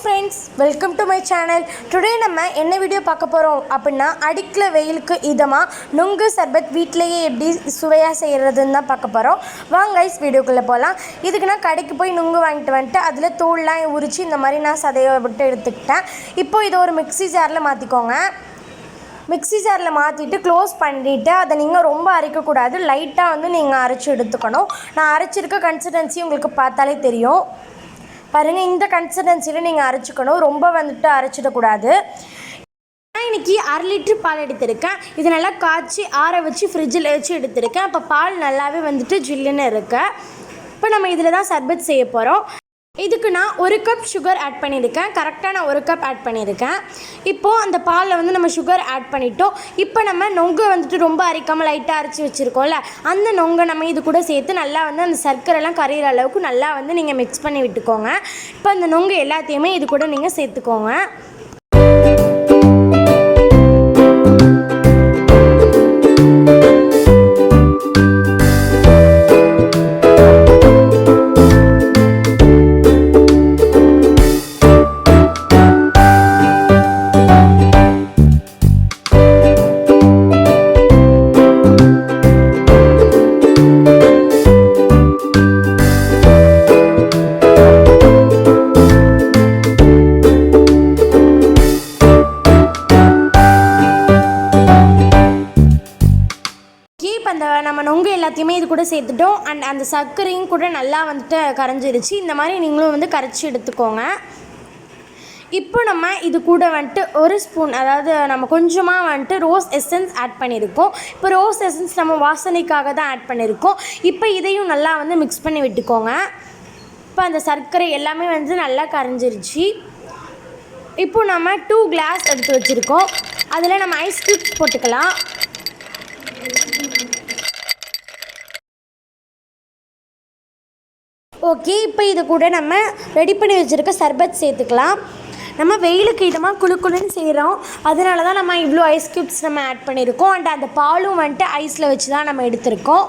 Friends welcome to my channel today நம்ம என்ன video பார்க்க போகிறோம் அப்படின்னா அடிக்கிற வெயிலுக்கு இதமாக நுங்கு சர்பத் வீட்டிலேயே எப்படி சுவையாக செய்கிறதுன்னு தான் பார்க்க போகிறோம் வாங்க ஐஸ் வீடியோக்குள்ளே போகலாம் இதுக்கு நான் கடைக்கு போய் நுங்கு வாங்கிட்டு வந்துட்டு அதில் தோல்லாம் உரித்து இந்த மாதிரி நான் சதையை விட்டு எடுத்துக்கிட்டேன். இப்போது இதை ஒரு மிக்ஸி ஜாரில் மாற்றிக்கோங்க மிக்ஸி ஜாரில் மாற்றிட்டு க்ளோஸ் பண்ணிவிட்டு அதை நீங்கள் ரொம்ப அரைக்கக்கூடாது. லைட்டாக வந்து நீங்கள் அரைச்சி எடுத்துக்கணும். நான் அரைச்சிருக்க கன்சிஸ்டன்சி உங்களுக்கு பார்த்தாலே தெரியும். பாருங்கள் இந்த கன்சிஸ்டன்சியில் நீங்கள் அரைச்சிக்கணும். ரொம்ப வந்துட்டு அரைச்சிடக்கூடாது. நான் இன்னைக்கு அரை லிட்டர் பால் எடுத்திருக்கேன். இது நல்லா காய்ச்சி ஆற வச்சு ஃப்ரிட்ஜில் வச்சு எடுத்திருக்கேன். அப்போ பால் நல்லாவே வந்துட்டு ஜில்லுன்னு இருக்கு. இப்போ நம்ம இதில் தான் சர்பத் செய்ய போகிறோம் இதுக்கு நான் ஒரு கப் சுகர் ஆட் பண்ணியிருக்கேன். கரெக்டாக நான் ஒரு கப் ஆட் பண்ணியிருக்கேன். இப்போது அந்த பாலில் வந்து நம்ம சுகர் ஆட் பண்ணிட்டோம். இப்போ நம்ம நொங்கு வந்துட்டு ரொம்ப அரைக்காமல் லைட்டாக அரைச்சி வச்சுருக்கோம்ல அந்த நொங்கை நம்ம இது கூட சேர்த்து நல்லா வந்து அந்த சர்க்கரைலாம் கரையிற அளவுக்கு நல்லா வந்து நீங்கள் மிக்ஸ் பண்ணி விட்டுக்கோங்க. இப்போ அந்த நொங்கு எல்லாத்தையுமே இது கூட நீங்கள் சேர்த்துக்கோங்க. நம்ம நொங்கு எல்லாத்தையுமே இது கூட சேர்த்துட்டோம். அண்ட் அந்த சர்க்கரையும் கூட நல்லா வந்துட்டு கரைஞ்சிருச்சு. இந்த மாதிரி நீங்களும் வந்து கரைச்சி எடுத்துக்கோங்க. இப்போ நம்ம இது கூட வந்துட்டு ஒரு ஸ்பூன் அதாவது நம்ம கொஞ்சமாக வந்துட்டு ரோஸ் எசன்ஸ் ஆட் பண்ணியிருக்கோம். இப்போ ரோஸ் எசன்ஸ் நம்ம வாசனைக்காக தான் ஆட் பண்ணியிருக்கோம். இப்போ இதையும் நல்லா வந்து மிக்ஸ் பண்ணி விட்டுக்கோங்க. இப்போ அந்த சர்க்கரை எல்லாமே வந்து நல்லா கரைஞ்சிருச்சு. இப்போ நம்ம டூ கிளாஸ் எடுத்து வச்சுருக்கோம். அதில் நம்ம ஐஸ் க்யூப்ஸ் போட்டுக்கலாம். ஓகே இப்போ இது கூட நம்ம ரெடி பண்ணி வச்சுருக்க சர்பத் சேர்த்துக்கலாம். நம்ம வெயிலுக்கு இதமாக குளு குழுன்னு செய்கிறோம் அதனால தான் நம்ம இவ்வளோ ஐஸ் க்யூப்ஸ் நம்ம ஆட் பண்ணியிருக்கோம் அண்ட் அந்த பாலும் வந்துட்டு ஐஸில் வச்சு தான் நம்ம எடுத்திருக்கோம்.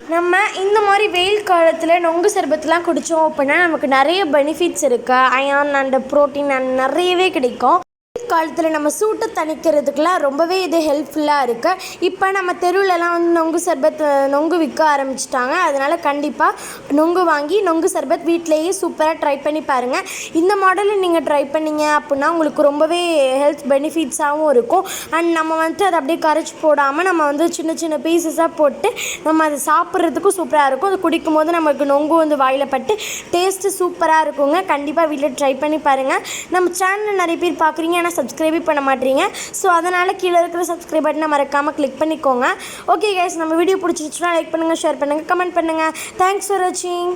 நம்ம இந்த மாதிரி வெயில் காலத்தில் நொங்கு சர்பத்துலாம் குடித்தோம் அப்படின்னா நமக்கு நிறைய பெனிஃபிட்ஸ் இருக்குது அயான் அண்ட் ப்ரோட்டீன் அண்ட் நிறையவே கிடைக்கும். காலத்தில் நம்ம சூட்டை தணிக்கிறதுக்குலாம் ரொம்பவே இது ஹெல்ப்ஃபுல்லாக இருக்குது இப்போ நம்ம தெருவிலலாம் வந்து நொங்கு சர்பத் நொங்கு விற்க ஆரம்பிச்சிட்டாங்க. அதனால் கண்டிப்பாக நொங்கு வாங்கி நொங்கு சர்பத் வீட்டிலேயே சூப்பராக ட்ரை பண்ணி பாருங்கள் இந்த மாடலில் நீங்கள் ட்ரை பண்ணீங்க அப்படின்னா உங்களுக்கு ரொம்பவே ஹெல்த் பெனிஃபிட்ஸாகவும் இருக்கும். அண்ட் நம்ம வந்துட்டு அதை அப்படியே கரைச்சி போடாமல் நம்ம வந்து சின்ன சின்ன பீசஸாக போட்டு நம்ம அதை சாப்பிட்றதுக்கும் சூப்பராக இருக்கும். அது குடிக்கும் போது நமக்கு நொங்கு வந்து வாயில் பட்டு டேஸ்ட்டு சூப்பராக இருக்குங்க. கண்டிப்பாக வீட்டில் ட்ரை பண்ணி பாருங்கள் நம்ம சேனலில் நிறைய பேர் பார்க்குறீங்க ஆனால் சப்ஸ்கிரைபே பண்ண மாட்டீங்க. ஸோ அதனால் கீழே இருக்கிற சப்ஸ்கிரைப் பட்டனை மறக்காமல் கிளிக் பண்ணிக்கோங்க. ஓகே கைஸ் நம்ம வீடியோ பிடிச்சிருச்சுன்னா லைக் பண்ணுங்கள் ஷேர் பண்ணுங்கள் கமெண்ட் பண்ணுங்கள் தேங்க்ஸ் ஃபார் வாட்சிங்